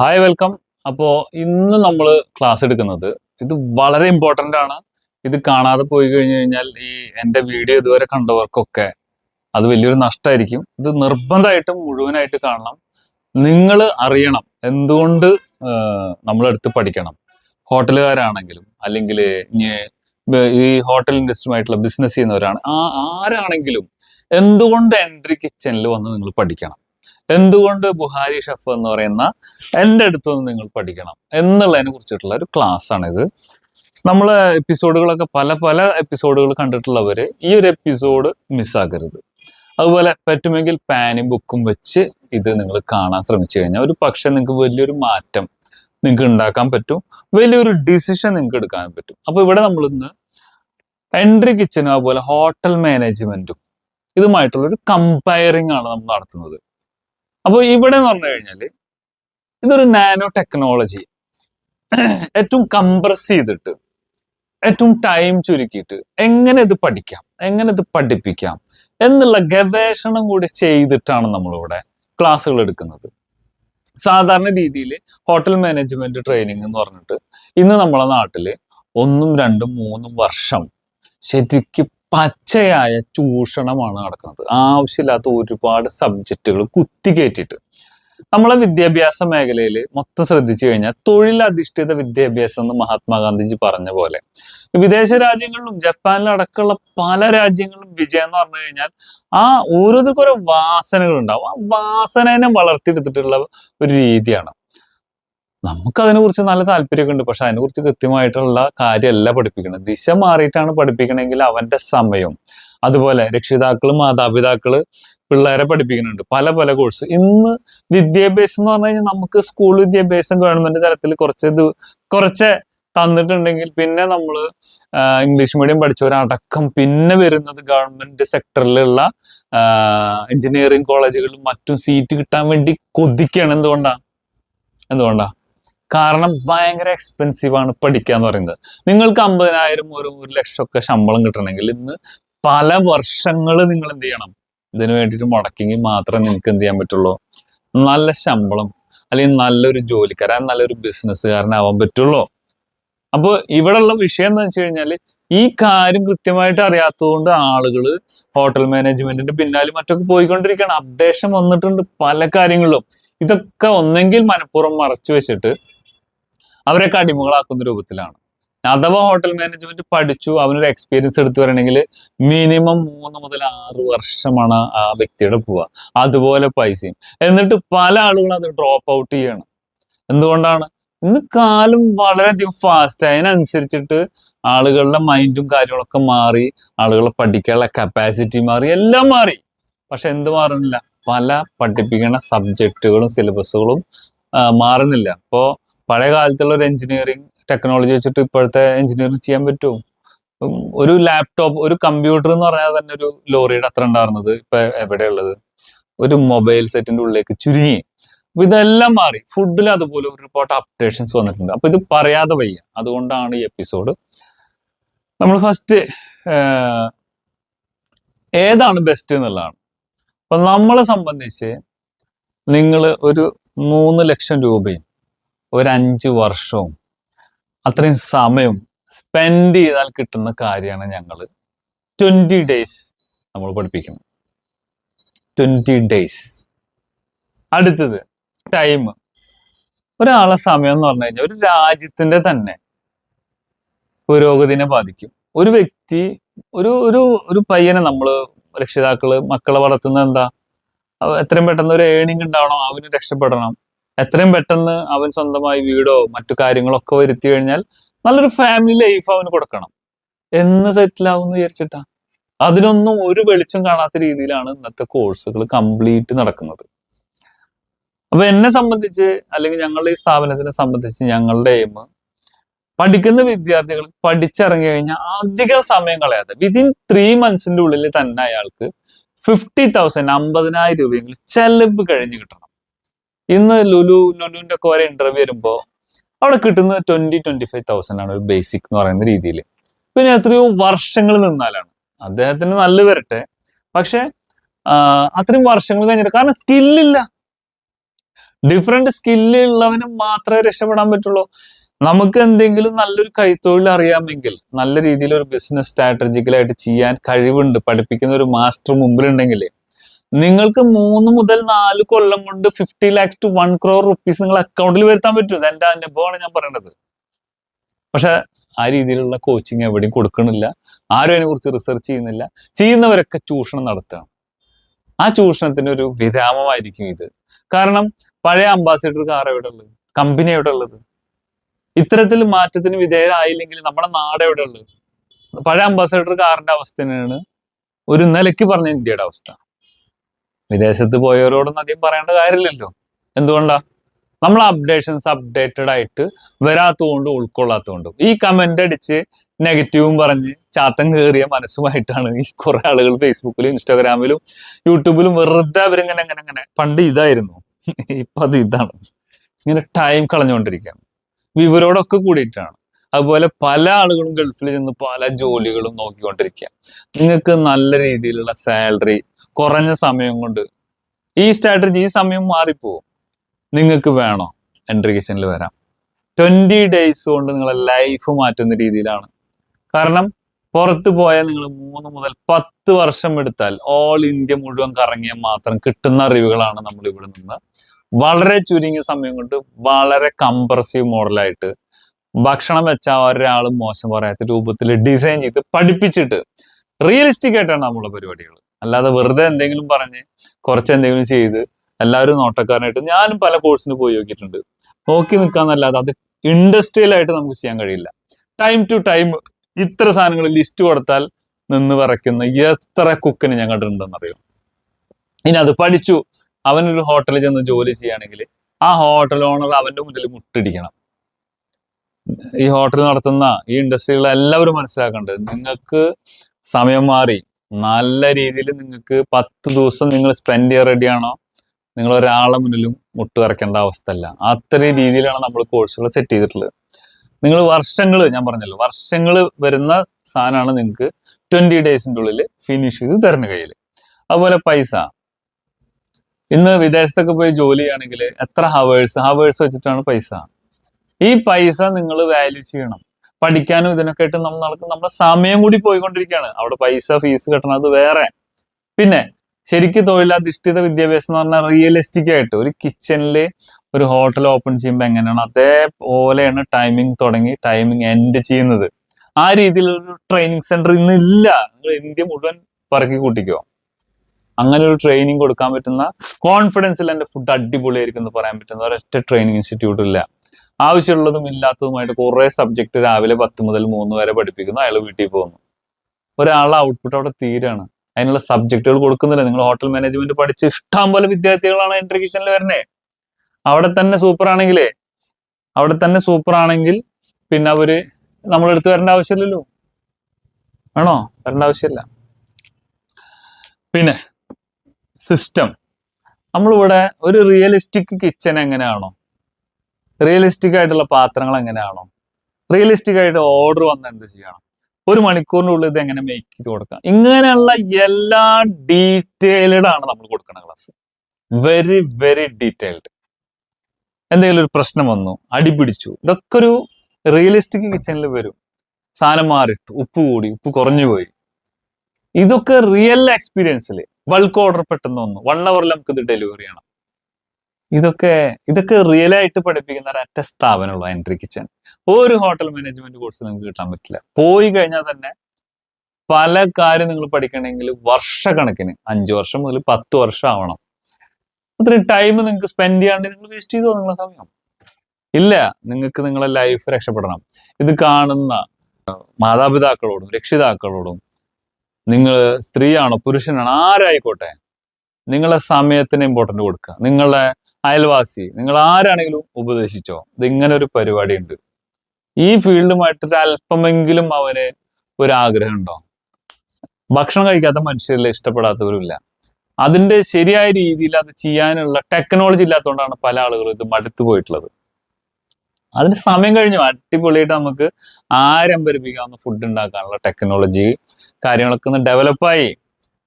Hi welcome അപ്പോൾ ഇന്ന് നമ്മൾ ക്ലാസ് എടുക്കുന്നത് ഇത് വളരെ ഇമ്പോർട്ടന്റ് ആണ്. ഇത് കാണാതെ പോയി കഴിഞ്ഞു കഴിഞ്ഞാൽ ഈ എന്റെ വീഡിയോ ഇതുവരെ കണ്ടവർക്കൊക്കെ അത് വലിയൊരു നഷ്ടമായിരിക്കും ഇത് നിർബന്ധമായിട്ടും മുഴുവനായിട്ട് കാണണം. നിങ്ങൾ അറിയണം എന്തുകൊണ്ട് നമ്മളെടുത്ത് പഠിക്കണം. ഹോട്ടലുകാരാണെങ്കിലും അല്ലെങ്കിൽ ഈ ഹോട്ടൽ ഇൻഡസ്ട്രിയുമായിട്ടുള്ള ബിസിനസ് ചെയ്യുന്നവരാണ് ആ ആരാണെങ്കിലും എന്തുകൊണ്ട് എൻട്രി കിച്ചണിൽ വന്ന് നിങ്ങൾ പഠിക്കണം? എന്തുകൊണ്ട് ബുഹാരി ഷഫ് എന്ന് പറയുന്ന എന്റെ അടുത്ത് നിന്ന് നിങ്ങൾ പഠിക്കണം എന്നുള്ളതിനെ കുറിച്ചിട്ടുള്ള ഒരു ക്ലാസ് ആണിത്. നമ്മൾ എപ്പിസോഡുകളൊക്കെ പല പല എപ്പിസോഡുകൾ കണ്ടിട്ടുള്ളവര് ഈ ഒരു എപ്പിസോഡ് മിസ്സാക്കരുത് അതുപോലെ പറ്റുമെങ്കിൽ പാനും ബുക്കും വെച്ച് ഇത് നിങ്ങൾ കാണാൻ ശ്രമിച്ചു കഴിഞ്ഞാൽ ഒരു പക്ഷെ നിങ്ങൾക്ക് വലിയൊരു മാറ്റം നിങ്ങൾക്ക് ഉണ്ടാക്കാൻ പറ്റും. വലിയൊരു ഡിസിഷൻ നിങ്ങൾക്ക് എടുക്കാൻ പറ്റും. അപ്പോൾ ഇവിടെ നമ്മൾ ഇന്ന് എൻട്രി കിച്ചനും അതുപോലെ ഹോട്ടൽ മാനേജ്മെന്റും ഇതുമായിട്ടുള്ളൊരു കമ്പയറിംഗ് ആണ് നമ്മൾ നടത്തുന്നത്. അപ്പോൾ ഇവിടെ എന്ന് പറഞ്ഞു കഴിഞ്ഞാൽ ഇതൊരു നാനോ ടെക്നോളജി ഏറ്റവും കംപ്രസ് ചെയ്തിട്ട് ഏറ്റവും ടൈം ചുരുക്കിയിട്ട് എങ്ങനെ ഇത് പഠിക്കാം എങ്ങനെ ഇത് പഠിപ്പിക്കാം എന്നുള്ള ഗവേഷണം കൂടി ചെയ്തിട്ടാണ് നമ്മളിവിടെ ക്ലാസ്സുകൾ എടുക്കുന്നത്. സാധാരണ രീതിയിൽ ഹോട്ടൽ മാനേജ്മെന്റ് ട്രെയിനിങ് എന്ന് പറഞ്ഞിട്ട് ഇന്ന് നമ്മളെ നാട്ടിൽ ഒന്നും രണ്ടും മൂന്നും വർഷം ശരിക്കും പച്ചയായ ചൂഷണമാണ് നടക്കുന്നത്. ആവശ്യമില്ലാത്ത ഒരുപാട് സബ്ജക്റ്റുകൾ കുത്തിക്കയറ്റിയിട്ട് നമ്മളെ വിദ്യാഭ്യാസ മേഖലയിൽ മൊത്തം ശ്രദ്ധിച്ചു കഴിഞ്ഞാൽ തൊഴിലധിഷ്ഠിത വിദ്യാഭ്യാസം എന്ന് മഹാത്മാഗാന്ധിജി പറഞ്ഞ പോലെ. വിദേശ രാജ്യങ്ങളിലും ജപ്പാനിലും അടക്കമുള്ള പല രാജ്യങ്ങളിലും വിജയം എന്ന് പറഞ്ഞു കഴിഞ്ഞാൽ ആ ഓരോരുത്തർക്കും ഓരോ വാസനകൾ ഉണ്ടാവും ആ വാസനേനെ വളർത്തിയെടുത്തിട്ടുള്ള ഒരു രീതിയാണ്. നമുക്ക് അതിനെക്കുറിച്ച് നല്ല താല്പര്യമൊക്കെ ഉണ്ട് പക്ഷെ അതിനെക്കുറിച്ച് കൃത്യമായിട്ടുള്ള കാര്യമല്ല പഠിപ്പിക്കുന്നത്. ദിശ മാറിയിട്ടാണ് പഠിപ്പിക്കണമെങ്കിൽ അവന്റെ സമയം അതുപോലെ രക്ഷിതാക്കൾ മാതാപിതാക്കൾ പിള്ളേരെ പഠിപ്പിക്കുന്നുണ്ട്. പല പല കോഴ്സ് ഇന്ന് വിദ്യാഭ്യാസം എന്ന് പറഞ്ഞു കഴിഞ്ഞാൽ നമുക്ക് സ്കൂൾ വിദ്യാഭ്യാസം ഗവൺമെന്റ് തലത്തിൽ കുറച്ച് ഇത് കുറച്ച് തന്നിട്ടുണ്ടെങ്കിൽ പിന്നെ നമ്മൾ ഇംഗ്ലീഷ് മീഡിയം പഠിച്ചവരടക്കം പിന്നെ വരുന്നത് ഗവൺമെന്റ് സെക്ടറിലുള്ള എഞ്ചിനീയറിംഗ് കോളേജുകളിലും മറ്റും സീറ്റ് കിട്ടാൻ വേണ്ടി കൊതിക്കുകയാണ്. എന്തുകൊണ്ടാണ് എന്തുകൊണ്ടാ? കാരണം ഭയങ്കര എക്സ്പെൻസീവ് ആണ് പഠിക്കുക എന്ന് പറയുന്നത്. നിങ്ങൾക്ക് അമ്പതിനായിരം ഒരു ഒരു ലക്ഷം ഒക്കെ ശമ്പളം കിട്ടണമെങ്കിൽ ഇന്ന് പല വർഷങ്ങൾ നിങ്ങൾ എന്ത് ചെയ്യണം? ഇതിനു വേണ്ടിയിട്ട് മുടക്കിയെങ്കിൽ മാത്രമേ നിങ്ങൾക്ക് എന്ത് ചെയ്യാൻ പറ്റുള്ളൂ. നല്ല ശമ്പളം അല്ലെങ്കിൽ നല്ലൊരു ജോലിക്കാരൻ നല്ലൊരു ബിസിനസ്സുകാരനാവാൻ പറ്റുള്ളൂ. അപ്പോൾ ഇവിടെയുള്ള വിഷയം എന്ന് വെച്ച് കഴിഞ്ഞാൽ ഈ കാര്യം കൃത്യമായിട്ട് അറിയാത്തതുകൊണ്ട് ആളുകൾ ഹോട്ടൽ മാനേജ്മെന്റിന്റെ പിന്നാലെ മറ്റൊക്കെ പോയിക്കൊണ്ടിരിക്കുകയാണ്. അപ്ഡേഷൻ വന്നിട്ടുണ്ട് പല കാര്യങ്ങളിലും. ഇതൊക്കെ ഒന്നെങ്കിൽ മനഃപൂർവം മറച്ചു വെച്ചിട്ട് അവരൊക്കെ അടിമകളാക്കുന്ന രൂപത്തിലാണ്. അഥവാ ഹോട്ടൽ മാനേജ്മെന്റ് പഠിച്ചു അവനൊരു എക്സ്പീരിയൻസ് എടുത്തു വരണമെങ്കിൽ മിനിമം മൂന്ന് മുതൽ ആറ് വർഷമാണ് ആ വ്യക്തിയുടെ പോവുക. അതുപോലെ പൈസയും. എന്നിട്ട് പല ആളുകളും അത് ഡ്രോപ്പ് ഔട്ട് ചെയ്യണം. എന്തുകൊണ്ടാണ്? ഇന്ന് കാലം വളരെയധികം ഫാസ്റ്റ് അതിനനുസരിച്ചിട്ട് ആളുകളുടെ മൈൻഡും കാര്യങ്ങളൊക്കെ മാറി ആളുകളെ പഠിക്കാനുള്ള കപ്പാസിറ്റി മാറി എല്ലാം മാറി. പക്ഷെ എന്ത് മാറുന്നില്ല? പല പഠിപ്പിക്കുന്ന സബ്ജക്റ്റുകളും സിലബസുകളും മാറുന്നില്ല. ഇപ്പോൾ പഴയ കാലത്തുള്ള ഒരു എഞ്ചിനീയറിംഗ് ടെക്നോളജി വെച്ചിട്ട് ഇപ്പോഴത്തെ എഞ്ചിനീയറിംഗ് ചെയ്യാൻ പറ്റുമോ ഒരു ലാപ്ടോപ്പ് ഒരു കമ്പ്യൂട്ടർ എന്ന് പറഞ്ഞാൽ തന്നെ ഒരു ലോറിയുടെ അത്ര ഉണ്ടായിരുന്നത് ഇപ്പൊ എവിടെയുള്ളത് ഒരു മൊബൈൽ സെറ്റിന്റെ ഉള്ളിലേക്ക് ചുരുങ്ങി. അപ്പൊ ഇതെല്ലാം മാറി. ഫുഡിൽ അതുപോലെ ഒരുപാട് അപ്ഡേഷൻസ് വന്നിട്ടുണ്ട്. അപ്പൊ ഇത് പറയാതെ വയ്യ. അതുകൊണ്ടാണ് ഈ എപ്പിസോഡ് നമ്മൾ ഫസ്റ്റ് ഏതാണ് ബെസ്റ്റ് എന്നുള്ളതാണ്. അപ്പൊ നമ്മളെ സംബന്ധിച്ച് നിങ്ങൾ ഒരു മൂന്ന് ലക്ഷം രൂപയും ഒരു അഞ്ച് വർഷവും അത്രയും സമയം സ്പെൻഡ് ചെയ്താൽ കിട്ടുന്ന കാര്യമാണ് ഞങ്ങൾ ട്വന്റി ഡേയ്സ് നമ്മൾ പഠിപ്പിക്കുന്നത് ട്വന്റി ഡേയ്സ് അടുത്തത് ടൈം ഒരാളെ സമയം എന്ന് പറഞ്ഞു കഴിഞ്ഞാൽ ഒരു രാജ്യത്തിന്റെ തന്നെ പുരോഗതിനെ ബാധിക്കും. ഒരു വ്യക്തി ഒരു ഒരു ഒരു പയ്യനെ നമ്മൾ രക്ഷിതാക്കൾ മക്കളെ വളർത്തുന്ന എന്താ? എത്രയും പെട്ടെന്ന് ഒരു ഏണിംഗ് ഉണ്ടാവണം അവന് രക്ഷപ്പെടണം. എത്രയും പെട്ടെന്ന് അവൻ സ്വന്തമായി വീടോ മറ്റു കാര്യങ്ങളൊക്കെ വരുത്തി കഴിഞ്ഞാൽ നല്ലൊരു ഫാമിലി ലൈഫ് അവന് കൊടുക്കണം. എന്ന് സെറ്റിൽ ആവുമെന്ന് വിചാരിച്ചിട്ടാ. അതിനൊന്നും ഒരു വെളിച്ചം കാണാത്ത രീതിയിലാണ് ഇന്നത്തെ കോഴ്സുകൾ കംപ്ലീറ്റ് നടക്കുന്നത്. അപ്പൊ എന്നെ സംബന്ധിച്ച് അല്ലെങ്കിൽ ഞങ്ങളുടെ ഈ സ്ഥാപനത്തിനെ സംബന്ധിച്ച് ഞങ്ങളുടെ എയിം പഠിക്കുന്ന വിദ്യാർത്ഥികൾ പഠിച്ചിറങ്ങി കഴിഞ്ഞാൽ അധിക സമയം കളയാതെ വിതിൻ ത്രീ മന്ത്സിന്റെ ഉള്ളിൽ തന്നെ അയാൾക്ക് ഫിഫ്റ്റി തൗസൻഡ് അമ്പതിനായിരം രൂപയെങ്കിലും ചെലവ് കഴിഞ്ഞ് കിട്ടണം. ഇന്ന് ലുലു ലുലുവിന്റെ ഒക്കെ ഓരോ ഇന്റർവ്യൂ വരുമ്പോൾ അവിടെ കിട്ടുന്നത് ട്വന്റി ട്വന്റി ഫൈവ് തൗസൻഡ് ആണ് ഒരു ബേസിക് എന്ന് പറയുന്ന രീതിയിൽ പിന്നെ എത്രയോ വർഷങ്ങൾ നിന്നാലാണ്. അദ്ദേഹത്തിന് നല്ല വരട്ടെ. പക്ഷെ അത്രയും വർഷങ്ങൾ കഴിഞ്ഞിട്ട് കാരണം സ്കില്ലില്ല ഡിഫറെന്റ് സ്കില്ലുള്ളവന് മാത്രമേ രക്ഷപ്പെടാൻ പറ്റുള്ളൂ. നമുക്ക് എന്തെങ്കിലും നല്ലൊരു കൈത്തൊഴിൽ അറിയാമെങ്കിൽ നല്ല രീതിയിൽ ഒരു ബിസിനസ് സ്ട്രാറ്റജിക്കലായിട്ട് ചെയ്യാൻ കഴിവുണ്ട്. പഠിപ്പിക്കുന്ന ഒരു മാസ്റ്റർ മുമ്പിലുണ്ടെങ്കിൽ നിങ്ങൾക്ക് മൂന്ന് മുതൽ നാല് കൊല്ലം കൊണ്ട് fifty lakhs to one crore rupees നിങ്ങൾ അക്കൗണ്ടിൽ വരുത്താൻ പറ്റും. എന്റെ അനുഭവമാണ് ഞാൻ പറയേണ്ടത് പക്ഷെ ആ രീതിയിലുള്ള കോച്ചിങ് എവിടെയും കൊടുക്കണില്ല. ആരും അതിനെ കുറിച്ച് റിസർച്ച് ചെയ്യുന്നില്ല. ചെയ്യുന്നവരൊക്കെ ചൂഷണം നടത്തുകയാണ് ആ ചൂഷണത്തിന് ഒരു വിരാമമായിരിക്കും ഇത്. കാരണം പഴയ അംബാസിഡർ കാർ എവിടെ ഉള്ളത്? കമ്പനി എവിടെ ഉള്ളത്? ഇത്തരത്തിൽ മാറ്റത്തിന് വിധേയരായില്ലെങ്കിൽ നമ്മുടെ നാട് എവിടെ ഉള്ളത്? പഴയ അംബാസിഡർ കാറിന്റെ അവസ്ഥ തന്നെയാണ്. ഒരു നിലയ്ക്ക് പറഞ്ഞ ഇന്ത്യയുടെ അവസ്ഥ. വിദേശത്ത് പോയവരോടൊന്നും അധികം പറയേണ്ട കാര്യമില്ലല്ലോ. എന്തുകൊണ്ടാ? നമ്മൾ അപ്ഡേഷൻസ് അപ്ഡേറ്റഡ് ആയിട്ട് വരാത്തതുകൊണ്ടും ഉൾക്കൊള്ളാത്തതുകൊണ്ടും. ഈ കമന്റ് അടിച്ച് നെഗറ്റീവും പറഞ്ഞ് ചാത്തം കയറിയ മനസ്സുമായിട്ടാണ് ഈ കുറെ ആളുകൾ ഫേസ്ബുക്കിലും ഇൻസ്റ്റാഗ്രാമിലും യൂട്യൂബിലും വെറുതെ അവരിങ്ങനെ അങ്ങനെ അങ്ങനെ പണ്ട് ഇതായിരുന്നു. ഇപ്പൊ അത് ഇതാണ്. ഇങ്ങനെ ടൈം കളഞ്ഞുകൊണ്ടിരിക്കുകയാണ്. വിവരോടൊക്കെ കൂടിയിട്ടാണ്. അതുപോലെ പല ആളുകളും ഗൾഫിൽ നിന്ന് പല ജോലികളും നോക്കിക്കൊണ്ടിരിക്കുക നിങ്ങൾക്ക് നല്ല രീതിയിലുള്ള സാലറി കുറഞ്ഞ സമയം കൊണ്ട്. ഈ സ്ട്രാറ്റജി ഈ സമയം മാറിപ്പോവും. നിങ്ങൾക്ക് വേണോ? എൻട്രി കിച്ചണിൽ വരാം. ട്വന്റി ഡേയ്സ് കൊണ്ട് നിങ്ങളെ ലൈഫ് മാറ്റുന്ന രീതിയിലാണ്. കാരണം പുറത്ത് പോയാൽ നിങ്ങൾ മൂന്ന് മുതൽ പത്ത് വർഷം എടുത്താൽ ഓൾ ഇന്ത്യ മുഴുവൻ കറങ്ങിയാൽ മാത്രം കിട്ടുന്ന അറിവുകളാണ് നമ്മൾ ഇവിടെ നിന്ന്. വളരെ ചുരുങ്ങിയ സമയം കൊണ്ട് വളരെ കംപ്രസീവ് മോഡലായിട്ട് ഭക്ഷണം വെച്ചാൽ ഒരാളും മോശം പറയാത്ത രൂപത്തിൽ ഡിസൈൻ ചെയ്ത് പഠിപ്പിച്ചിട്ട് റിയലിസ്റ്റിക് ആയിട്ടാണ് നമ്മളെ പരിപാടികൾ. അല്ലാതെ വെറുതെ എന്തെങ്കിലും പറഞ്ഞ് കുറച്ച് എന്തെങ്കിലും ചെയ്ത് എല്ലാവരും നോട്ടക്കാരനായിട്ട് ഞാനും പല കോഴ്സിന് പോയി നോക്കിയിട്ടുണ്ട്. നോക്കി നിൽക്കാന്നല്ലാതെ അത് ഇൻഡസ്ട്രിയൽ ആയിട്ട് നമുക്ക് ചെയ്യാൻ കഴിയില്ല. ടൈം ടു ടൈം ഇത്ര സാധനങ്ങൾ ലിസ്റ്റ് കൊടുത്താൽ നിന്ന് വരയ്ക്കുന്ന എത്ര കുക്കിന് ഞാൻ കണ്ടിട്ടുണ്ടെന്നറിയോ? ഇനി അത് പഠിച്ചു. അവനൊരു ഹോട്ടലിൽ ചെന്ന് ജോലി ചെയ്യുകയാണെങ്കിൽ ആ ഹോട്ടൽ ഓണർ അവന്റെ മുന്നിൽ മുട്ടിടിക്കണം. ഈ ഹോട്ടൽ നടത്തുന്ന ഈ ഇൻഡസ്ട്രികൾ എല്ലാവരും മനസ്സിലാക്കേണ്ടത് നിങ്ങൾക്ക് സമയം മാറി. നല്ല രീതിയിൽ നിങ്ങൾക്ക് പത്ത് ദിവസം നിങ്ങൾ സ്പെൻഡ് ചെയ്യാൻ റെഡിയാണോ നിങ്ങൾ ഒരാളെ മുന്നിലും മുട്ട് കറക്കേണ്ട അവസ്ഥ അല്ല അത്രയും രീതിയിലാണ് നമ്മൾ കോഴ്സുകൾ സെറ്റ് ചെയ്തിട്ടുള്ളത്. നിങ്ങൾ വർഷങ്ങൾ ഞാൻ പറഞ്ഞല്ലോ വർഷങ്ങൾ വരുന്ന സാധനമാണ് നിങ്ങൾക്ക് ട്വന്റി ഡേയ്സിന്റെ ഉള്ളിൽ ഫിനിഷ് ചെയ്ത് തരണ കയ്യിൽ അതുപോലെ പൈസ. ഇന്ന് വിദേശത്തൊക്കെ പോയി ജോലി ചെയ്യുകയാണെങ്കിൽ എത്ര ഹവേഴ്സ് ഹവേഴ്സ് വെച്ചിട്ടാണ് പൈസ? ഈ പൈസ നിങ്ങൾ വാല്യൂ ചെയ്യണം. പഠിക്കാനും ഇതിനൊക്കെ ആയിട്ട് നമ്മൾ നടക്കും നമ്മുടെ സമയം കൂടി പോയിക്കൊണ്ടിരിക്കുകയാണ് അവിടെ പൈസ ഫീസ് കെട്ടണത് വേറെ. പിന്നെ ശരിക്കും തൊഴിലധിഷ്ഠിത വിദ്യാഭ്യാസം എന്ന് പറഞ്ഞാൽ റിയലിസ്റ്റിക് ആയിട്ട് ഒരു കിച്ചണിൽ ഒരു ഹോട്ടൽ ഓപ്പൺ ചെയ്യുമ്പോൾ എങ്ങനെയാണ് അതേപോലെയാണ് ടൈമിംഗ് തുടങ്ങി ടൈമിംഗ് എൻഡ് ചെയ്യുന്നത്. ആ രീതിയിലൊരു ട്രെയിനിങ് സെന്റർ ഇന്ന് ഇല്ല. നിങ്ങൾ ഇന്ത്യ മുഴുവൻ പറക്കി കൂട്ടിക്കോ. അങ്ങനെ ഒരു ട്രെയിനിങ് കൊടുക്കാൻ പറ്റുന്ന കോൺഫിഡൻസിൽ എന്റെ ഫുഡ് അടിപൊളിയായിരിക്കും എന്ന് പറയാൻ പറ്റുന്ന ഒരൊറ്റ ട്രെയിനിങ് ഇൻസ്റ്റിറ്റ്യൂട്ട് ഇല്ല. ആവശ്യമുള്ളതും ഇല്ലാത്തതുമായിട്ട് കുറേ സബ്ജക്ട് രാവിലെ പത്ത് മുതൽ മൂന്ന് വരെ പഠിപ്പിക്കുന്നു. അയാൾ വീട്ടിൽ പോകുന്നു. ഒരാളുടെ ഔട്ട്പുട്ട് അവിടെ തീരാണ്. അതിനുള്ള സബ്ജക്റ്റുകൾ കൊടുക്കുന്നില്ല. നിങ്ങൾ ഹോട്ടൽ മാനേജ്മെന്റ് പഠിച്ച് ഇഷ്ടം പോലെ വിദ്യാർത്ഥികളാണ് എൻട്രി കിച്ചണിൽ വരണേ അവിടെ തന്നെ സൂപ്പർ ആണെങ്കിലേ അവിടെ തന്നെ സൂപ്പർ ആണെങ്കിൽ പിന്നെ അവർ നമ്മളെടുത്ത് വരേണ്ട ആവശ്യമില്ലല്ലോ. ആണോ? വരേണ്ട ആവശ്യമില്ല. പിന്നെ സിസ്റ്റം നമ്മളിവിടെ ഒരു റിയലിസ്റ്റിക് കിച്ചൺ എങ്ങനെയാണോ? റിയലിസ്റ്റിക് ആയിട്ടുള്ള പാത്രങ്ങൾ എങ്ങനെയാണോ? റിയലിസ്റ്റിക് ആയിട്ട് ഓർഡർ വന്ന് എന്ത് ചെയ്യണം? ഒരു മണിക്കൂറിനുള്ളിൽ ഇത് എങ്ങനെ മേക്ക് ചെയ്ത് കൊടുക്കാം? ഇങ്ങനെയുള്ള എല്ലാ ഡീറ്റെയിൽഡ് ആണ് നമ്മൾ കൊടുക്കുന്ന ക്ലാസ് വെരി വെരി ഡീറ്റെയിൽഡ് എന്തെങ്കിലും ഒരു പ്രശ്നം വന്നു അടിപിടിച്ചു ഇതൊക്കെ ഒരു റിയലിസ്റ്റിക് കിച്ചണിൽ വരും. സാധനം മാറിട്ടു ഉപ്പ് കൂടി ഉപ്പ് കുറഞ്ഞു പോയി. ഇതൊക്കെ റിയൽ എക്സ്പീരിയൻസിൽ ബൾക്ക് ഓർഡർ പെട്ടെന്ന് വന്നു. വൺ അവറിൽ നമുക്ക് ഇത് ഡെലിവറി ചെയ്യണം. ഇതൊക്കെ ഇതൊക്കെ റിയൽ ആയിട്ട് പഠിപ്പിക്കുന്ന ഒരൊറ്റ സ്ഥാപനമുള്ള എൻട്രി കിച്ചൺ ഒരു ഹോട്ടൽ മാനേജ്മെന്റ് കോഴ്സ് നിങ്ങൾക്ക് കിട്ടാൻ പറ്റില്ല. പോയി കഴിഞ്ഞാൽ തന്നെ പല കാര്യം നിങ്ങൾ പഠിക്കണമെങ്കിൽ വർഷക്കണക്കിന് അഞ്ചു വർഷം മുതൽ പത്ത് വർഷം ആവണം. അത്രയും ടൈം നിങ്ങൾക്ക് സ്പെൻഡ് ചെയ്യാണ്ട് നിങ്ങൾ വേസ്റ്റ് ചെയ്തോ നിങ്ങളെ സമയം. ഇല്ല നിങ്ങൾക്ക് നിങ്ങളെ ലൈഫ് രക്ഷപ്പെടണം. ഇത് കാണുന്ന മാതാപിതാക്കളോടും രക്ഷിതാക്കളോടും നിങ്ങൾ സ്ത്രീയാണോ പുരുഷനാണോ ആരായിക്കോട്ടെ നിങ്ങളെ സമയത്തിന് ഇമ്പോർട്ടന്റ് കൊടുക്കുക. നിങ്ങളെ അയൽവാസി നിങ്ങൾ ആരാണെങ്കിലും ഉപദേശിച്ചോ? ഇത് ഇങ്ങനെ ഒരു പരിപാടി ഉണ്ട് ഈ ഫീൽഡുമായിട്ട് അല്പമെങ്കിലും അവന് ഒരു ആഗ്രഹം ഉണ്ടോ? ഭക്ഷണം കഴിക്കാത്ത മനുഷ്യരിൽ ഇഷ്ടപ്പെടാത്തവരുമില്ല. അതിന്റെ ശരിയായ രീതിയിൽ അത് ചെയ്യാനുള്ള ടെക്നോളജി ഇല്ലാത്തതുകൊണ്ടാണ് പല ആളുകളും ഇത് മടുത്തു പോയിട്ടുള്ളത്. അതിന് സമയം കഴിഞ്ഞു. അടിപൊളിയായിട്ട് നമുക്ക് ആരംഭരിപ്പിക്കാവുന്ന ഫുഡ് ഉണ്ടാക്കാനുള്ള ടെക്നോളജി കാര്യങ്ങളൊക്കെ ഒന്ന് ഡെവലപ്പായി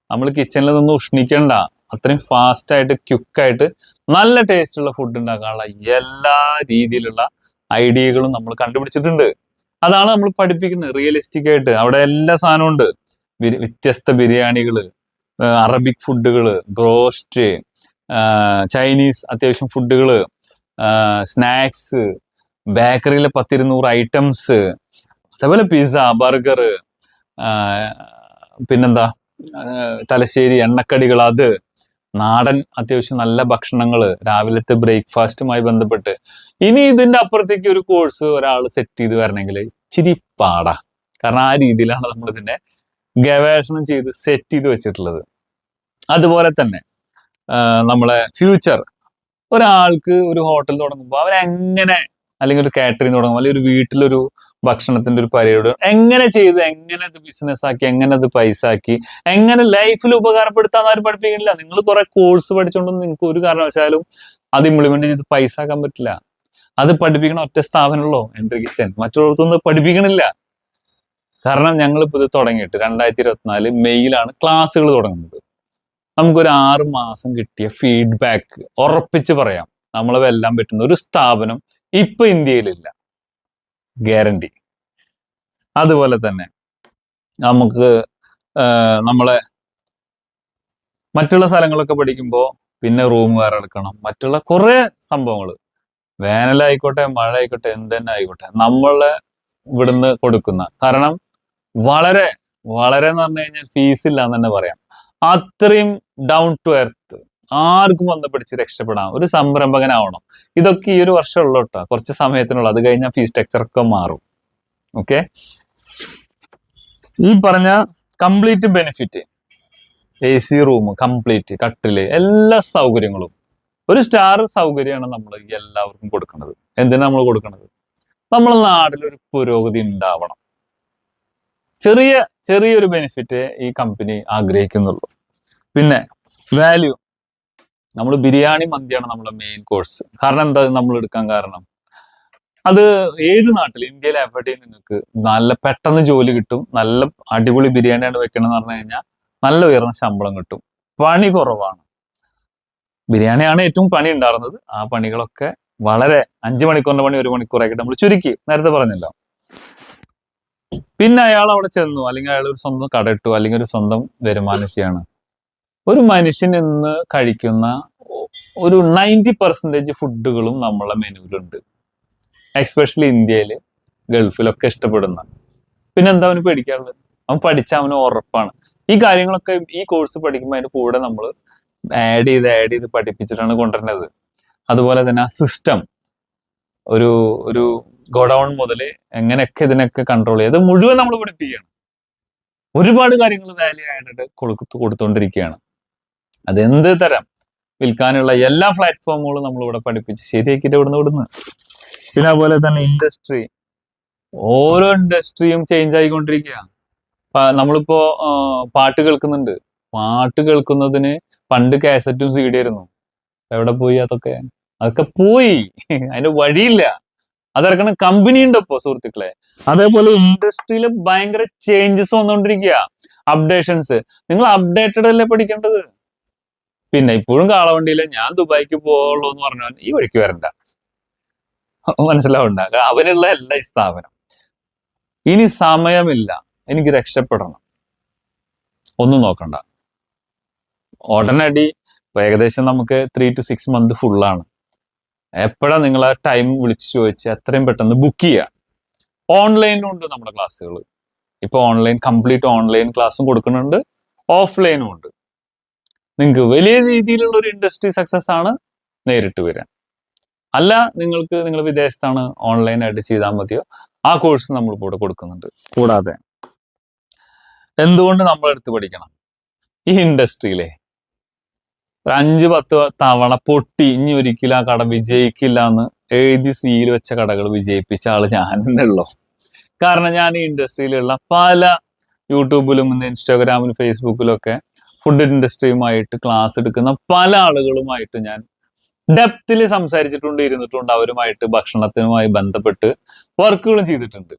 നമ്മൾ കിച്ചണിൽ നിന്ന് ഉഷ്ണിക്കണ്ട. അത്രയും ഫാസ്റ്റായിട്ട് ക്യുക്കായിട്ട് നല്ല ടേസ്റ്റ് ഉള്ള ഫുഡ് ഉണ്ടാക്കാനുള്ള എല്ലാ രീതിയിലുള്ള ഐഡിയകളും നമ്മൾ കണ്ടുപിടിച്ചിട്ടുണ്ട്. അതാണ് നമ്മൾ പഠിപ്പിക്കുന്നത് റിയലിസ്റ്റിക് ആയിട്ട്. അവിടെ എല്ലാ സാധനവും ഉണ്ട്. വ്യത്യസ്ത ബിരിയാണികൾ അറബിക് ഫുഡുകൾ ബ്രോസ്റ്റ് ചൈനീസ് അത്യാവശ്യം ഫുഡുകൾ സ്നാക്സ് ബേക്കറിയിലെ പത്തിരുന്നൂറ് ഐറ്റംസ് അതേപോലെ പിസ്സ ബർഗർ പിന്നെന്താ? തലശ്ശേരി എണ്ണക്കടികൾ അത് നാടൻ അത്യാവശ്യം നല്ല ഭക്ഷണങ്ങൾ രാവിലത്തെ ബ്രേക്ക്ഫാസ്റ്റുമായി ബന്ധപ്പെട്ട്. ഇനി ഇതിന്റെ അപ്പുറത്തേക്ക് ഒരു കോഴ്സ് ഒരാൾ സെറ്റ് ചെയ്ത് വരണമെങ്കിൽ ഇച്ചിരി പാടാ. കാരണം ആ രീതിയിലാണ് നമ്മൾ ഇതിനെ ഗവേഷണം ചെയ്ത് സെറ്റ് ചെയ്ത് വെച്ചിട്ടുള്ളത്. അതുപോലെ തന്നെ നമ്മളെ ഫ്യൂച്ചർ ഒരാൾക്ക് ഒരു ഹോട്ടൽ തുടങ്ങുമ്പോൾ അവൻ എങ്ങനെ അല്ലെങ്കിൽ ഒരു കാറ്ററിംഗ് തുടങ്ങും അല്ലെങ്കിൽ ഒരു വീട്ടിലൊരു ഭക്ഷണത്തിന്റെ ഒരു പരിപാടി എങ്ങനെ ചെയ്ത് എങ്ങനെ അത് ബിസിനസ് ആക്കി എങ്ങനെ അത് പൈസ ആക്കി എങ്ങനെ ലൈഫിൽ ഉപകാരപ്പെടുത്താൻ ആരും പഠിപ്പിക്കുന്നില്ല. നിങ്ങൾ കുറെ കോഴ്സ് പഠിച്ചുകൊണ്ടൊന്നും നിങ്ങൾക്ക് ഒരു കാരണവശാലും അത് ഇംപ്ലിമെന്റ് ചെയ്ത് പൈസ ആക്കാൻ പറ്റില്ല. അത് പഠിപ്പിക്കണ ഒറ്റ സ്ഥാപനമുള്ളൂ? എന്റെ കിച്ചൻ മറ്റുള്ളവർക്കൊന്നും പഠിപ്പിക്കണില്ല. കാരണം ഞങ്ങൾ ഇപ്പോൾ ഇത് തുടങ്ങിയിട്ട് രണ്ടായിരത്തി ഇരുപത്തിനാല് മെയ്യിലാണ് ക്ലാസ്സുകൾ തുടങ്ങുന്നത്. നമുക്കൊരു ആറ് മാസം കിട്ടിയ ഫീഡ്ബാക്ക് ഉറപ്പിച്ച് പറയാം. നമ്മളെ വെല്ലാൻ പറ്റുന്ന ഒരു സ്ഥാപനം ഇപ്പൊ ഇന്ത്യയിലില്ല. ഗ്യാരണ്ടി അതുപോലെ തന്നെ നമുക്ക് നമ്മളെ മറ്റുള്ള സ്ഥലങ്ങളൊക്കെ പഠിക്കുമ്പോൾ പിന്നെ റൂം വേറെ എടുക്കണം. മറ്റുള്ള കുറേ സംഭവങ്ങൾ വേനലായിക്കോട്ടെ മഴ ആയിക്കോട്ടെ എന്ത് തന്നെ ആയിക്കോട്ടെ നമ്മളെ ഇവിടുന്ന് കൊടുക്കുന്ന. കാരണം വളരെ വളരെ എന്ന് പറഞ്ഞു കഴിഞ്ഞാൽ ഫീസ് ഇല്ല എന്ന് തന്നെ പറയാം. അത്രയും ഡൗൺ ടു എർത്ത് ആർക്കും വന്ന് പിടിച്ച് രക്ഷപ്പെടാം. ഒരു സംരംഭകനാവണം. ഇതൊക്കെ ഈ ഒരു വർഷം ഉള്ളു കേട്ടോ. കുറച്ച് സമയത്തിനുള്ള. അത് കഴിഞ്ഞാൽ ഫീസ് സ്ട്രക്ചർ ഒക്കെ മാറും. ഓക്കെ ഈ പറഞ്ഞ complete benefit A C room complete കട്ടിൽ എല്ലാ സൗകര്യങ്ങളും. ഒരു സ്റ്റാർ സൗകര്യമാണ് നമ്മൾ എല്ലാവർക്കും കൊടുക്കുന്നത് എന്തിനാ നമ്മൾ കൊടുക്കുന്നത് നമ്മൾ നാട്ടിലൊരു പുരോഗതി ഉണ്ടാവണം. ചെറിയ ചെറിയൊരു ബെനിഫിറ്റ് ഈ കമ്പനി ആഗ്രഹിക്കുന്നുള്ളൂ. പിന്നെ വാല്യൂ നമ്മൾ ബിരിയാണി മന്തിയാണ് നമ്മുടെ മെയിൻ കോഴ്സ് കാരണം എന്താ നമ്മൾ എടുക്കാൻ കാരണം? അത് ഏത് നാട്ടിൽ ഇന്ത്യയിൽ എവിടെയും നിങ്ങൾക്ക് നല്ല പെട്ടെന്ന് ജോലി കിട്ടും നല്ല അടിപൊളി ബിരിയാണിയാണ് വെക്കണമെന്ന് പറഞ്ഞു കഴിഞ്ഞാൽ നല്ല ഉയർന്ന ശമ്പളം കിട്ടും. പണി കുറവാണ്. ബിരിയാണിയാണ് ഏറ്റവും പണി ഉണ്ടായിരുന്നത് ആ പണികളൊക്കെ വളരെ അഞ്ചു മണിക്കൂറിന്റെ പണി ഒരു മണിക്കൂറായിട്ട് നമ്മൾ ചുരുക്കി. നേരത്തെ പറഞ്ഞല്ലോ. പിന്നെ അയാൾ അവിടെ ചെന്നു. അല്ലെങ്കിൽ അയാൾ ഒരു സ്വന്തം കട ഇട്ടു. അല്ലെങ്കിൽ ഒരു സ്വന്തം വരുമാനശിയാണ് ഒരു മനുഷ്യൻ ഇന്ന് കഴിക്കുന്ന ഒരു നയന്റി പെർസെന്റേജ് ഫുഡുകളും നമ്മളെ മെനുവിലുണ്ട്. എക്സ്പെഷ്യലി ഇന്ത്യയിൽ ഗൾഫിലൊക്കെ ഇഷ്ടപ്പെടുന്ന. പിന്നെ എന്താ അവന് പേടിക്കാനുള്ളത്? അവൻ പഠിച്ച അവന് ഉറപ്പാണ്. ഈ കാര്യങ്ങളൊക്കെ ഈ കോഴ്സ് പഠിക്കുമ്പോൾ അതിന്റെ കൂടെ നമ്മൾ ആഡ് ചെയ്ത് ആഡ് ചെയ്ത് പഠിപ്പിച്ചിട്ടാണ് കൊണ്ടുവരുന്നത്. അതുപോലെ തന്നെ ആ സിസ്റ്റം ഒരു ഒരു ഗോഡൗൺ മുതൽ എങ്ങനെയൊക്കെ ഇതിനൊക്കെ കൺട്രോൾ ചെയ്ത് മുഴുവൻ നമ്മൾ പഠിപ്പിക്കുകയാണ് ഒരുപാട് കാര്യങ്ങൾ വാല്യൂ ആയിട്ട് കൊടുത്തു കൊടുത്തുകൊണ്ടിരിക്കുകയാണ് അതെന്ത് തരം വിൽക്കാനുള്ള എല്ലാ പ്ലാറ്റ്ഫോമുകളും നമ്മൾ ഇവിടെ പഠിപ്പിച്ച് ശരിയാക്കിയിട്ട് ഇവിടുന്ന് വിടുന്നു? പിന്നെ അതുപോലെ തന്നെ ഇൻഡസ്ട്രി ഓരോ ഇൻഡസ്ട്രിയും ചേഞ്ച് ആയിക്കൊണ്ടിരിക്കുക നമ്മളിപ്പോ പാട്ട് കേൾക്കുന്നുണ്ട്. പാട്ട് കേൾക്കുന്നതിന് പണ്ട് കാസറ്റും സി ഡി ആയിരുന്നു. എവിടെ പോയി അതൊക്കെ? അതൊക്കെ പോയി. അതിന്റെ വഴിയില്ല. അതിറക്കണ കമ്പനി ഉണ്ട് ഇപ്പോ സുഹൃത്തുക്കളെ. അതേപോലെ ഇൻഡസ്ട്രിയിൽ ഭയങ്കര ചേഞ്ചസ് വന്നുകൊണ്ടിരിക്കുക അപ്ഡേഷൻസ് നിങ്ങൾ അപ്ഡേറ്റഡ് അല്ലേ പഠിക്കേണ്ടത്? പിന്നെ ഇപ്പോഴും കാളവണ്ടിയില്ല ഞാൻ ദുബായിക്ക് പോകുള്ളൂ എന്ന് പറഞ്ഞവൻ ഈ വഴിക്ക് വരണ്ട. മനസ്സിലാവണ്ട? അവനുള്ള എല്ലാ സ്ഥാപനം. ഇനി സമയമില്ല. എനിക്ക് രക്ഷപ്പെടണം. ഒന്നും നോക്കണ്ട. ഉടനടി ഏകദേശം നമുക്ക് ത്രീ ടു സിക്സ് മന്ത് ഫുള്ളാണ് എപ്പോഴാ നിങ്ങൾ ആ ടൈം വിളിച്ച് ചോദിച്ച് എത്രയും പെട്ടെന്ന് ബുക്ക് ചെയ്യുക ഓൺലൈനും ഉണ്ട് നമ്മുടെ ക്ലാസ്സുകൾ ഇപ്പൊ ഓൺലൈൻ കംപ്ലീറ്റ് ഓൺലൈൻ ക്ലാസ്സും കൊടുക്കുന്നുണ്ട്. ഓഫ്ലൈനും ഉണ്ട്. നിങ്ങൾക്ക് വലിയ രീതിയിലുള്ള ഒരു ഇൻഡസ്ട്രി സക്സസ് ആണ് നേരിട്ട് വരാൻ. അല്ല നിങ്ങൾക്ക് നിങ്ങൾ വിദേശത്താണ് ഓൺലൈനായിട്ട് ചെയ്താൽ മതിയോ? ആ കോഴ്സ് നമ്മൾ ഇവിടെ കൊടുക്കുന്നുണ്ട്. കൂടാതെ എന്തുകൊണ്ട് നമ്മൾ എടുത്ത് പഠിക്കണം? ഈ ഇൻഡസ്ട്രിയിലെ ഒരു അഞ്ച് പത്ത് തവണ പൊട്ടി ഇനി ഒരിക്കലും ആ കട വിജയിക്കില്ല എന്ന് എഴുതി സീൽ വെച്ച കടകൾ വിജയിപ്പിച്ച ആൾ ഞാൻ തന്നെ ഉള്ളു. കാരണം ഞാൻ ഈ ഇൻഡസ്ട്രിയിലുള്ള പല യൂട്യൂബിലും ഇന്ന് ഇൻസ്റ്റാഗ്രാമിലും ഫേസ്ബുക്കിലും ഒക്കെ ഫുഡ് ഇൻഡസ്ട്രിയുമായിട്ട് ക്ലാസ് എടുക്കുന്ന പല ആളുകളുമായിട്ട് ഞാൻ ഡെപ്തിൽ സംസാരിച്ചിട്ടുണ്ട് ഇരുന്നിട്ടുണ്ട് അവരുമായിട്ട് ഭക്ഷണത്തിനുമായി ബന്ധപ്പെട്ട് വർക്കുകളും ചെയ്തിട്ടുണ്ട്.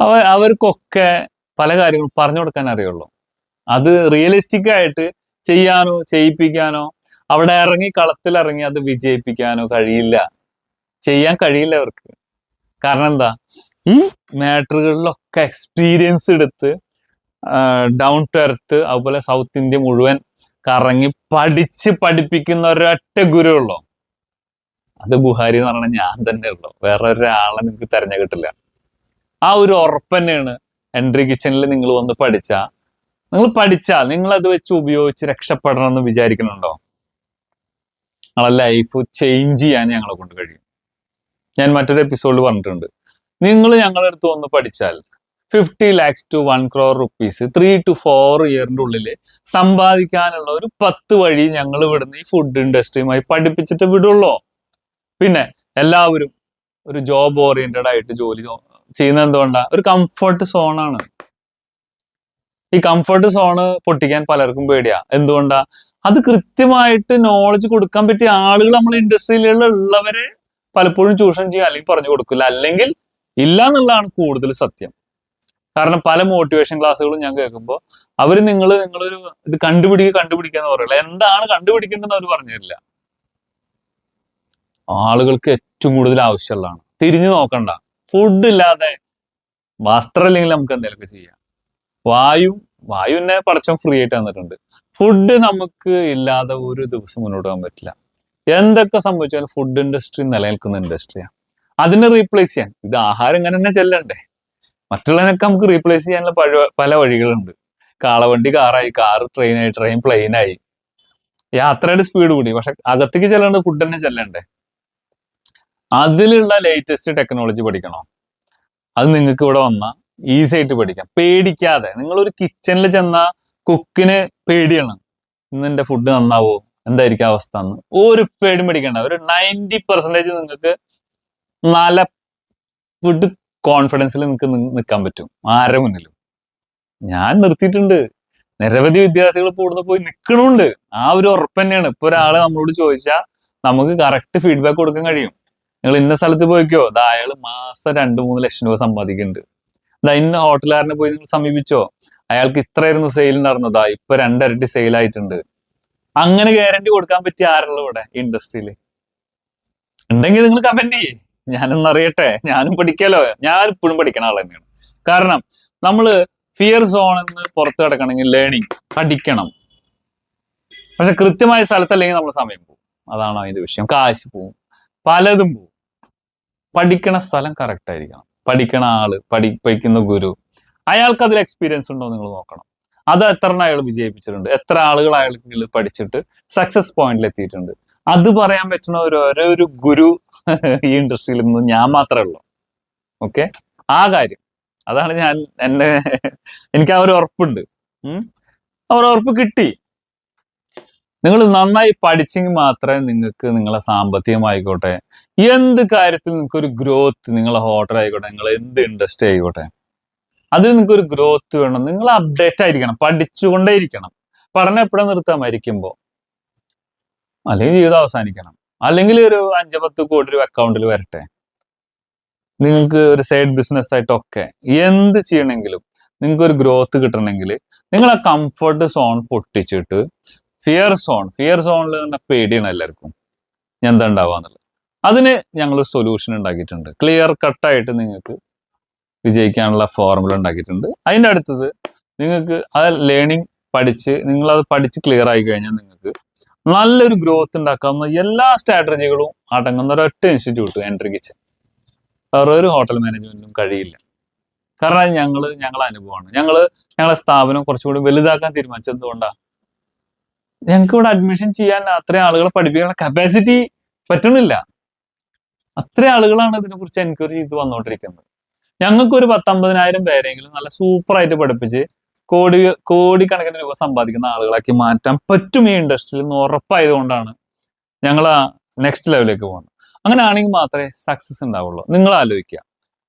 അവ അവർക്കൊക്കെ പല കാര്യങ്ങളും പറഞ്ഞു കൊടുക്കാൻ അറിയുള്ളൂ. അത് റിയലിസ്റ്റിക് ആയിട്ട് ചെയ്യാനോ ചെയ്യിപ്പിക്കാനോ അവിടെ ഇറങ്ങി കളത്തിൽ ഇറങ്ങി അത് വിജയിപ്പിക്കാനോ കഴിയില്ല. ചെയ്യാൻ കഴിയില്ല അവർക്ക്. കാരണം എന്താ? ഈ മാറ്ററുകളിലൊക്കെ എക്സ്പീരിയൻസ് എടുത്ത് ഡൗൺ ടു എർത്ത് അതുപോലെ സൗത്ത് ഇന്ത്യ മുഴുവൻ കറങ്ങി പഠിച്ച് പഠിപ്പിക്കുന്ന ഒരൊറ്റ ഗുരു ഉള്ളോ. അത് ബുഹാരി എന്ന് പറഞ്ഞാൽ ഞാൻ തന്നെ ഉള്ളു. വേറെ ഒരാളെ നിങ്ങൾക്ക് തിരഞ്ഞു കിട്ടില്ല ആ ഒരു ഉറപ്പ് തന്നെയാണ് എൻട്രി കിച്ചണിൽ നിങ്ങൾ വന്ന് പഠിച്ചാൽ നിങ്ങൾ പഠിച്ചാൽ നിങ്ങൾ അത് വെച്ച് ഉപയോഗിച്ച് രക്ഷപ്പെടണം എന്ന് വിചാരിക്കുന്നുണ്ടോ? നിങ്ങളെ ലൈഫ് ചേഞ്ച് ചെയ്യാൻ ഞങ്ങളെ കൊണ്ട് കഴിയും. ഞാൻ മറ്റൊരു എപ്പിസോഡിൽ പറഞ്ഞിട്ടുണ്ട്. നിങ്ങൾ ഞങ്ങളുടെ അടുത്ത് വന്ന് പഠിച്ചാൽ fifty lakhs to one crore rupees three to four ഇയറിന്റെ ഉള്ളിൽ സമ്പാദിക്കാനുള്ള ഒരു പത്ത് വഴി ഞങ്ങൾ ഇവിടുന്ന് ഈ ഫുഡ് ഇൻഡസ്ട്രിയുമായി പഠിപ്പിച്ചിട്ട് വിടുള്ളൂ. പിന്നെ എല്ലാവരും ഒരു ജോബ് ഓറിയന്റഡ് ആയിട്ട് ജോലി ചെയ്യുന്ന ചെയ്യുന്നത് എന്തുകൊണ്ടാ? ഒരു കംഫർട്ട് സോണാണ് ഈ കംഫർട്ട് സോണ് പൊട്ടിക്കാൻ പലർക്കും പേടിയാ. എന്തുകൊണ്ടാ? അത് കൃത്യമായിട്ട് നോളജ് കൊടുക്കാൻ പറ്റിയ ആളുകൾ നമ്മൾ ഇൻഡസ്ട്രിയിലുള്ള ഉള്ളവരെ പലപ്പോഴും ചൂഷണം ചെയ്യുക അല്ലെങ്കിൽ പറഞ്ഞു കൊടുക്കില്ല. അല്ലെങ്കിൽ ഇല്ല എന്നുള്ളതാണ് കൂടുതൽ സത്യം. കാരണം പല മോട്ടിവേഷൻ ക്ലാസ്സുകളും ഞാൻ കേൾക്കുമ്പോൾ അവർ നിങ്ങൾ നിങ്ങളൊരു ഇത് കണ്ടുപിടിക്കുക കണ്ടുപിടിക്കുക എന്ന് പറയില്ല? എന്താണ് കണ്ടുപിടിക്കേണ്ടതെന്ന് അവർ പറഞ്ഞു തരില്ല ആളുകൾക്ക് ഏറ്റവും കൂടുതൽ ആവശ്യമുള്ളതാണ്. തിരിഞ്ഞു നോക്കണ്ട. ഫുഡ് ഇല്ലാതെ വസ്ത്രം ഇല്ലെങ്കിൽ നമുക്ക് എന്തെങ്കിലുമൊക്കെ ചെയ്യാം. വായു വായുവിനെ പടച്ചം ഫ്രീ ആയിട്ട് തന്നിട്ടുണ്ട്. ഫുഡ് നമുക്ക് ഇല്ലാതെ ഒരു ദിവസം മുന്നോട്ട് പോകാൻ പറ്റില്ല. എന്തൊക്കെ സംഭവിച്ചാലും ഫുഡ് ഇൻഡസ്ട്രി നിലനിൽക്കുന്ന ഇൻഡസ്ട്രിയാണ് അതിനെ റീപ്ലേസ് ചെയ്യാൻ. ഇത് ആഹാരം ഇങ്ങനെ തന്നെ ചെല്ലണ്ടേ? മറ്റുള്ളതിനൊക്കെ നമുക്ക് റീപ്ലേസ് ചെയ്യാനുള്ള പല വഴികളുണ്ട്. കാളവണ്ടി കാറായി കാറ് ട്രെയിനായി ട്രെയിൻ പ്ലെയിനായി യാത്രയുടെ സ്പീഡ് കൂടി. പക്ഷെ അകത്തേക്ക് ചെല്ലേണ്ടത് ഫുഡ് തന്നെ ചെല്ലണ്ടേ? അതിലുള്ള ലേറ്റസ്റ്റ് ടെക്നോളജി പഠിക്കണം? അത് നിങ്ങൾക്ക് ഇവിടെ വന്നാൽ ഈസി ആയിട്ട് പഠിക്കാം. പേടിക്കാതെ. നിങ്ങൾ ഒരു കിച്ചണിൽ ചെന്ന കുക്കിന് പേടിയാണ്. ഇന്ന് എന്റെ ഫുഡ് നന്നാവോ? എന്തായിരിക്കും അവസ്ഥ എന്ന്? ഒരു പേടി പേടിക്കണ്ട. ഒരു നയന്റി പെർസെന്റേജ് നിങ്ങൾക്ക് നല്ല ഫുഡ് കോൺഫിഡൻസിൽ നിങ്ങൾക്ക് നിൽക്കാൻ പറ്റും. ആരുടെ മുന്നിലും. ഞാൻ നിർത്തിയിട്ടുണ്ട്. നിരവധി വിദ്യാർത്ഥികൾ ഇപ്പോൾ ഇവിടുന്ന് പോയി നിൽക്കണുണ്ട് ആ ഒരു ഉറപ്പ് തന്നെയാണ്. ഇപ്പൊ ഒരാൾ നമ്മളോട് ചോദിച്ചാൽ നമുക്ക് കറക്റ്റ് ഫീഡ്ബാക്ക് കൊടുക്കാൻ കഴിയും. നിങ്ങൾ ഇന്ന സ്ഥലത്ത് പോയിക്കോ? ദാ അയാൾ മാസം രണ്ട് മൂന്ന് ലക്ഷം രൂപ സമ്പാദിക്കുന്നുണ്ട്. ദാ ഇന്ന ഹോട്ടലുകാരനെ പോയി നിങ്ങൾ സമീപിച്ചോ? അയാൾക്ക് ഇത്രയായിരുന്നു സെയിൽ നടന്നതാ ഇപ്പൊ രണ്ടരട്ടി സെയിൽ ആയിട്ടുണ്ട്. അങ്ങനെ ഗ്യാരണ്ടി കൊടുക്കാൻ പറ്റിയ ആരുള്ള ഇവിടെ? ഇൻഡസ്ട്രിയിൽ ഉണ്ടെങ്കിൽ നിങ്ങൾ കമന്റ് ചെയ്യേ. ഞാനൊന്ന് അറിയട്ടെ? ഞാനും പഠിക്കാലോ? ഞാൻ ഇപ്പോഴും പഠിക്കണ ആൾ തന്നെയാണ്. കാരണം നമ്മൾ ഫിയർ സോണിൽ നിന്ന് പുറത്ത് കിടക്കണമെങ്കിൽ ലേണിംഗ് പഠിക്കണം. പക്ഷെ കൃത്യമായ സ്ഥലത്തല്ലെങ്കിൽ നമ്മൾ സമയം പോകും. അതാണ് അതിന്റെ വിഷയം. കാശ് പോവും. പലതും പോവും. പഠിക്കണ സ്ഥലം കറക്റ്റ് ആയിരിക്കണം. പഠിക്കണ ആൾ പഠി പഠിക്കുന്ന ഗുരു അയാൾക്ക് അതിൽ എക്സ്പീരിയൻസ് ഉണ്ടോ നിങ്ങൾ നോക്കണം. അത് എത്ര അയാൾ വിജയിപ്പിച്ചിട്ടുണ്ട്? എത്ര ആളുകൾ അയാൾക്ക് പഠിച്ചിട്ട് സക്സസ് പോയിന്റിൽ എത്തിയിട്ടുണ്ട്? അത് പറയാൻ പറ്റുന്ന ഒരേ ഒരു ഗുരു ഈ ഇൻഡസ്ട്രിയിൽ നിന്ന് ഞാൻ മാത്രമേ ഉള്ളൂ. ഓക്കെ ആ കാര്യം. അതാണ് ഞാൻ എന്നെ എനിക്ക് ആ ഒരു ഉറപ്പുണ്ട്. ആ ഒരു ഉറപ്പ് കിട്ടി. നിങ്ങൾ നന്നായി പഠിച്ചെങ്കിൽ മാത്രമേ നിങ്ങൾക്ക് നിങ്ങളെ സാമ്പത്തികമായിക്കോട്ടെ എന്ത് കാര്യത്തിൽ നിങ്ങൾക്ക് ഒരു ഗ്രോത്ത് നിങ്ങളെ ഹോട്ടൽ ആയിക്കോട്ടെ നിങ്ങൾ എന്ത് ഇൻഡസ്ട്രി ആയിക്കോട്ടെ അതിൽ നിങ്ങൾക്ക് ഒരു ഗ്രോത്ത് വേണം. നിങ്ങൾ അപ്ഡേറ്റ് ആയിരിക്കണം. പഠിച്ചുകൊണ്ടേ ഇരിക്കണം പഠനം എപ്പോഴും നിർത്താൻ മരിക്കുമ്പോൾ അല്ലെങ്കിൽ ജീവിതം അവസാനിക്കണം. അല്ലെങ്കിൽ ഒരു അഞ്ച് പത്ത് കോടി രൂപ അക്കൗണ്ടിൽ വരട്ടെ. നിങ്ങൾക്ക് ഒരു സൈഡ് ബിസിനസ് ആയിട്ടൊക്കെ എന്ത് ചെയ്യണമെങ്കിലും നിങ്ങൾക്ക് ഒരു ഗ്രോത്ത് കിട്ടണമെങ്കിൽ നിങ്ങൾ ആ കംഫർട്ട് സോൺ പൊട്ടിച്ചിട്ട് ഫിയർ സോൺ ഫിയർ സോണിൽ തന്നെ പേടിയാണ് എല്ലാവർക്കും. ഞാൻ എന്താ ഉണ്ടാവാന്നുള്ളത് അതിന് ഞങ്ങൾ സൊല്യൂഷൻ ഉണ്ടാക്കിയിട്ടുണ്ട്. ക്ലിയർ കട്ടായിട്ട് നിങ്ങൾക്ക് വിജയിക്കാനുള്ള ഫോർമുല ഉണ്ടാക്കിയിട്ടുണ്ട്. അതിന്റെ അടുത്തത് നിങ്ങൾക്ക് ആ ലേണിംഗ് പഠിച്ച് നിങ്ങളത് പഠിച്ച് ക്ലിയർ ആയി കഴിഞ്ഞാൽ നിങ്ങൾക്ക് നല്ലൊരു ഗ്രോത്ത് ഉണ്ടാക്കാവുന്ന എല്ലാ സ്ട്രാറ്റജികളും അടങ്ങുന്ന ഒരൊറ്റ ഇൻസ്റ്റിറ്റ്യൂട്ട് എൻട്രി കിച്ചൻ വേറെ ഒരു ഹോട്ടൽ മാനേജ്മെന്റിനും കഴിയില്ല. കാരണം അത് ഞങ്ങൾ ഞങ്ങളെ അനുഭവമാണ്. ഞങ്ങൾ ഞങ്ങളുടെ സ്ഥാപനം കുറച്ചുകൂടി വലുതാക്കാൻ തീരുമാനിച്ചത് എന്തുകൊണ്ടാ? ഞങ്ങൾക്ക് ഇവിടെ അഡ്മിഷൻ ചെയ്യാൻ അത്രയും ആളുകളെ പഠിപ്പിക്കാനുള്ള കപ്പാസിറ്റി പറ്റണില്ല. അത്രയും ആളുകളാണ് ഇതിനെക്കുറിച്ച് എൻക്വയറി ചെയ്ത് വന്നുകൊണ്ടിരിക്കുന്നത് ഞങ്ങൾക്ക് ഒരു പത്തമ്പതിനായിരം പേരെങ്കിലും നല്ല സൂപ്പറായിട്ട് പഠിപ്പിച്ച് കോടി കോടിക്കണക്കിന് രൂപ സമ്പാദിക്കുന്ന ആളുകളാക്കി മാറ്റാൻ പറ്റും ഈ ഇൻഡസ്ട്രിയിൽ എന്ന് ഉറപ്പായതുകൊണ്ടാണ് ഞങ്ങൾ ആ നെക്സ്റ്റ് ലെവലിലേക്ക് പോകുന്നത്. അങ്ങനെ ആണെങ്കിൽ മാത്രമേ സക്സസ് ഉണ്ടാവുള്ളൂ. നിങ്ങൾ ആലോചിക്കുക.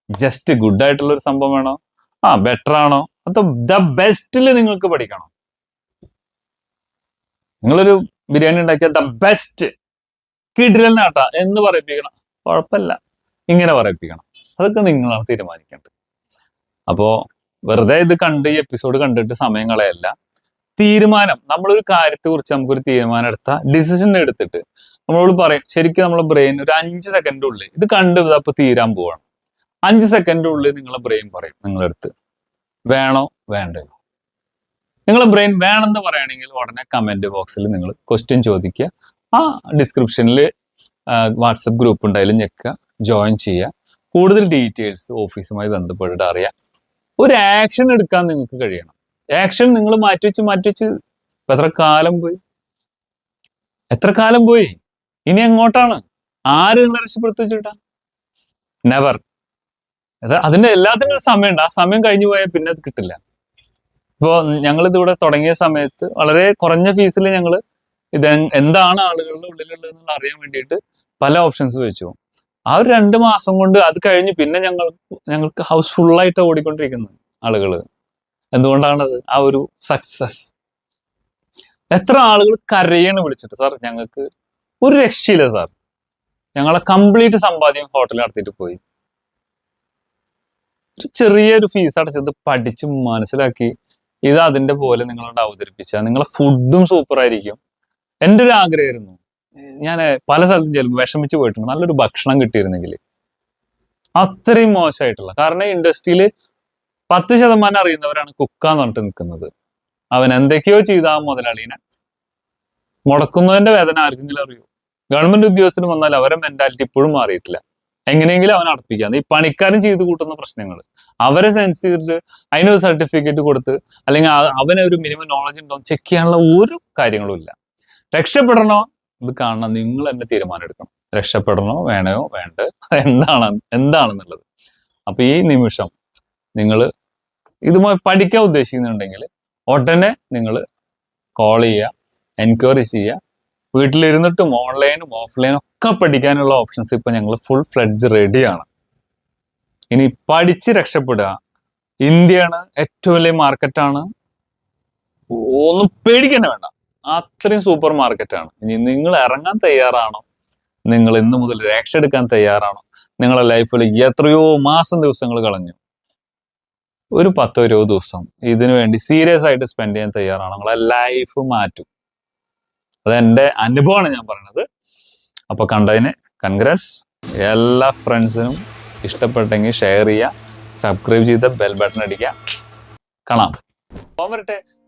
ജസ്റ്റ് ഗുഡ് ആയിട്ടുള്ള ഒരു സംഭവം വേണോ? ആ ബെറ്റർ ആണോ? അതോ ദ ബെസ്റ്റിൽ നിങ്ങൾക്ക് പഠിക്കണം? നിങ്ങളൊരു ബിരിയാണി ഉണ്ടാക്കിയ ദ ബെസ്റ്റ് കിടിലനാട്ടാ എന്ന് പറയിപ്പിക്കണം. കുഴപ്പമില്ല. ഇങ്ങനെ പറയിപ്പിക്കണം. അതൊക്കെ നിങ്ങളാണ് തീരുമാനിക്കേണ്ടത്. അപ്പോ വെറുതെ ഇത് കണ്ട് ഈ എപ്പിസോഡ് കണ്ടിട്ട് സമയം കളയല്ല. തീരുമാനം. നമ്മളൊരു കാര്യത്തെ കുറിച്ച് നമുക്കൊരു തീരുമാനം എടുത്താൽ ഡിസിഷൻ എടുത്തിട്ട് നമ്മളോട് പറയും ശരിക്കും നമ്മളെ ബ്രെയിൻ ഒരു അഞ്ച് സെക്കൻഡ് ഉള്ളിൽ ഇത് കണ്ട് അപ്പൊ തീരാൻ പോവാണ്. അഞ്ച് സെക്കൻഡ് ഉള്ളിൽ നിങ്ങളെ ബ്രെയിൻ പറയും നിങ്ങളെടുത്ത്. വേണോ? വേണ്ടയോ? നിങ്ങളെ ബ്രെയിൻ വേണമെന്ന് പറയുകയാണെങ്കിൽ ഉടനെ കമന്റ് ബോക്സിൽ നിങ്ങൾ ക്വസ്റ്റ്യൻ ചോദിക്കുക. ആ ഡിസ്ക്രിപ്ഷനിൽ വാട്സപ്പ് ഗ്രൂപ്പ് ഉണ്ടായാലും ഞെക്കുക ജോയിൻ ചെയ്യുക. കൂടുതൽ ഡീറ്റെയിൽസ് ഓഫീസുമായി ബന്ധപ്പെട്ടിട്ട് അറിയാം. ഒരു ആക്ഷൻ എടുക്കാൻ നിങ്ങൾക്ക് കഴിയണം. ആക്ഷൻ നിങ്ങൾ മാറ്റിവെച്ച് മാറ്റിവെച്ച് എത്ര കാലം പോയി? എത്ര കാലം പോയി? ഇനി എങ്ങോട്ടാണ്? ആര് നിങ്ങളെ രക്ഷപ്പെടുത്തി വെച്ചിട്ടാ നെവർ അത് അതിന്റെ എല്ലാത്തിനും ഒരു സമയമുണ്ട്. ആ സമയം കഴിഞ്ഞു പോയാൽ പിന്നെ അത് കിട്ടില്ല. ഇപ്പോ ഞങ്ങൾ ഇതിവിടെ തുടങ്ങിയ സമയത്ത് വളരെ കുറഞ്ഞ ഫീസിൽ ഞങ്ങൾ ഇത് എന്താണ് ആളുകളുടെ ഉള്ളിലുള്ളത് അറിയാൻ വേണ്ടിയിട്ട് പല ഓപ്ഷൻസ് വെച്ചു. ആ ഒരു രണ്ട് മാസം കൊണ്ട് അത് കഴിഞ്ഞ് പിന്നെ ഞങ്ങൾ ഞങ്ങൾക്ക് ഹൗസ് ഫുള്ളായിട്ട് ഓടിക്കൊണ്ടിരിക്കുന്നത് ആളുകൾ എന്തുകൊണ്ടാണത്? ആ ഒരു സക്സസ് എത്ര ആളുകൾ കരയാണ് വിളിച്ചിട്ട് സാർ ഞങ്ങൾക്ക് ഒരു രക്ഷയില്ല സാർ ഞങ്ങളെ കംപ്ലീറ്റ് സമ്പാദ്യം ഹോട്ടൽ നടത്തിയിട്ട് പോയി. ഒരു ചെറിയൊരു ഫീസ് അടച്ചത് പഠിച്ച് മനസ്സിലാക്കി ഇത് അതിന്റെ പോലെ നിങ്ങളോട് അവതരിപ്പിച്ച. നിങ്ങളെ ഫുഡും സൂപ്പർ ആയിരിക്കും. എന്റെ ഒരു ആഗ്രഹമായിരുന്നു. ഞാൻ പല സ്ഥലത്തും ചിലപ്പോൾ വിഷമിച്ച് പോയിട്ടുണ്ട്. നല്ലൊരു ഭക്ഷണം കിട്ടിയിരുന്നെങ്കിൽ അത്രയും മോശമായിട്ടുള്ള കാരണം ഇൻഡസ്ട്രിയിൽ പത്ത് ശതമാനം അറിയുന്നവരാണ് കുക്കാന്ന് പറഞ്ഞിട്ട് നിൽക്കുന്നത്. അവൻ എന്തൊക്കെയോ ചെയ്ത ആ മുതലാളീനെ മുടക്കുന്നതിന്റെ വേദന ആർക്കെങ്കിലും അറിയോ? ഗവൺമെന്റ് ഉദ്യോഗസ്ഥന് വന്നാൽ അവരെ മെന്റാലിറ്റി ഇപ്പോഴും മാറിയിട്ടില്ല. എങ്ങനെയെങ്കിലും അവൻ അടപ്പിക്കാം ഈ പണിക്കാരൻ ചെയ്ത് കൂട്ടുന്ന പ്രശ്നങ്ങൾ അവരെ സെൻസ് ചെയ്തിട്ട് അതിനൊരു സർട്ടിഫിക്കറ്റ് കൊടുത്ത് അല്ലെങ്കിൽ അവനൊരു അവന് ഒരു മിനിമം നോളജ് ഉണ്ടോ ചെക്ക് ചെയ്യാനുള്ള ഒരു കാര്യങ്ങളും ഇല്ല. രക്ഷപ്പെടണോ? ഇത് കാണണം നിങ്ങൾ തന്നെ തീരുമാനം എടുക്കണം രക്ഷപ്പെടണോ വേണയോ വേണ്ട. എന്താണ് എന്താണെന്നുള്ളത്. അപ്പൊ ഈ നിമിഷം നിങ്ങൾ ഇതുമായി പഠിക്കാൻ ഉദ്ദേശിക്കുന്നുണ്ടെങ്കിൽ ഉടനെ നിങ്ങൾ കോൾ ചെയ്യുക എൻക്വയറി ചെയ്യുക. വീട്ടിലിരുന്നിട്ടും ഓൺലൈനും ഓഫ്ലൈനും ഒക്കെ പഠിക്കാനുള്ള ഓപ്ഷൻസ് ഇപ്പൊ ഞങ്ങൾ ഫുൾ ഫ്ലഡ്ജ് റെഡിയാണ് ഇനി പഠിച്ച് രക്ഷപ്പെടുക. ഇന്ത്യയാണ് ഏറ്റവും വലിയ മാർക്കറ്റാണ് ഒന്നും പേടിക്കന്നെ വേണ്ട. അത്രയും സൂപ്പർ മാർക്കറ്റ് ആണ് ഇനി നിങ്ങൾ ഇറങ്ങാൻ തയ്യാറാണോ? നിങ്ങൾ ഇന്ന് മുതൽ രക്ഷ എടുക്കാൻ തയ്യാറാണോ? നിങ്ങളുടെ ലൈഫിൽ എത്രയോ മാസം ദിവസങ്ങൾ കളഞ്ഞു. ഒരു പത്തോ ഇരുപത് ദിവസം ഇതിനു വേണ്ടി സീരിയസ് ആയിട്ട് സ്പെൻഡ് ചെയ്യാൻ തയ്യാറാണോ. നിങ്ങളെ ലൈഫ് മാറ്റും. അത് എന്റെ അനുഭവമാണ് ഞാൻ പറയുന്നത്. അപ്പൊ കണ്ടതിന് കൺഗ്രാറ്റ്സ് എല്ലാ ഫ്രണ്ട്സിനും ഇഷ്ടപ്പെട്ടെങ്കിൽ ഷെയർ ചെയ്യുക. സബ്സ്ക്രൈബ് ചെയ്ത് ബെൽ ബട്ടൺ അടിക്കുക. കാണാം. പോകാൻ വരട്ടെ